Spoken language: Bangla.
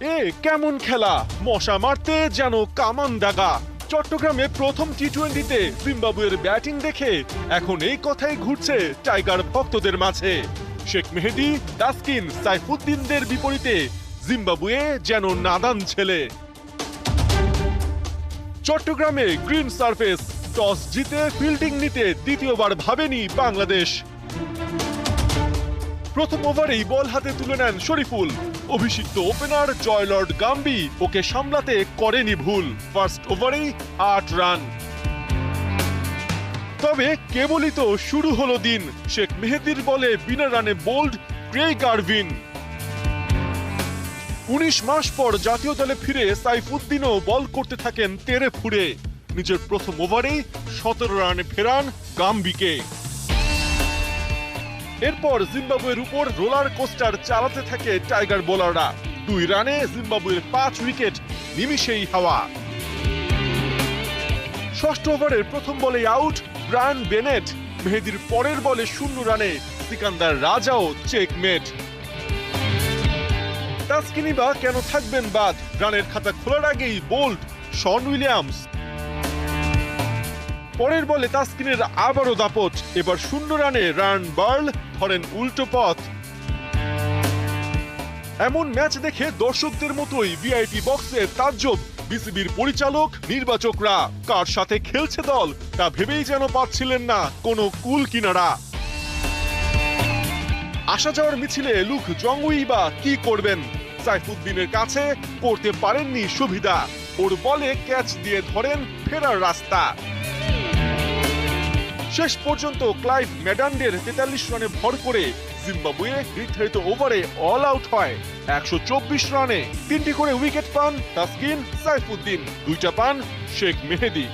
এ কেমন খেলা? মশা মারতে যেন কামান দাগা। চট্টগ্রামে প্রথম টি টোয়েন্টিতে জিম্বাবুয়ের ব্যাটিং দেখে এখন এই কথাই ঘুরছে টাইগার ভক্তদের মাঝে। শেখ মেহেদি তাসকিন সাইফুদ্দিনদের বিপরীতে জিম্বাবুয়ে যেন নাদান ছেলে। চট্টগ্রামে গ্রিন সারফেস, টস জিতে ফিল্ডিং নিতে দ্বিতীয়বার ভাবেনি বাংলাদেশ। প্রথম ওভারেই বল হাতে তুলে নেন শরীফুল। অভিষিক্ত ওপেনার জয়লর্ড গাম্বি ওকে সামলাতে করেনি ভুল। ফার্স্ট ওভারেই আট রান। তবে কেবলই তো শুরু হলো দিন। শেখ মেহেদির বলে বিনা রানে বোল্ড ক্রে গার্ভিন উনিশ মাস পর জাতীয় দলে ফিরে সাইফুদ্দিনও বল করতে থাকেন তেরে ফুড়ে। নিজের প্রথম ওভারেই সতেরো রানে ফেরান গাম্বিকে। এরপর জিম্বাবুয়ের উপর রোলার কোস্টার চালাতে থাকে টাইগার বোলাররা। দুই রানে জিম্বাবুয়ের পাঁচ উইকেট, নিমিষেই হাওয়া। ষষ্ঠ ওভারের প্রথম বলে আউট ব্রায়ান বেনেট। মেহেদির পরের বলে শূন্য রানে সিকান্দার রাজাও চেকমেট। তাসকিনি বা কেন থাকবেন বাদ? রানের খাতা খোলার আগেই বোল্ড শন উইলিয়ামস। পরের বলে তাসকিনের আবারও দাপট। এবার শূন্য রানে রান বার্ল ধরেন উল্টো পথ। এমন ম্যাচ দেখে দর্শকদের মতোই ভিআইপি বক্সে তাজ্জব। বিসিবির পরিচালক, নির্বাচকরা, কার সাথে খেলছে দল, তা ভেবেই যেন পাচ্ছিলেন না কোনো কুল কিনারা। আসা যাওয়ার মিছিলে লুক জংউই বা কি করবেন? সাইফুদ্দিনের কাছে করতে পারেননি সুবিধা। ওর বলে ক্যাচ দিয়ে ধরেন ফেরার রাস্তা। শেষ পর্যন্ত ক্লাইভ ম্যাডান্ডের তেতাল্লিশ রানে ভর করে জিম্বাবুয়ে নির্ধারিত ওভারে অল আউট হয়। একশো চব্বিশ রানে তিনটি করে উইকেট পান তাসকিন সাইফুদ্দিন, দুইটা পান শেখ মেহেদি।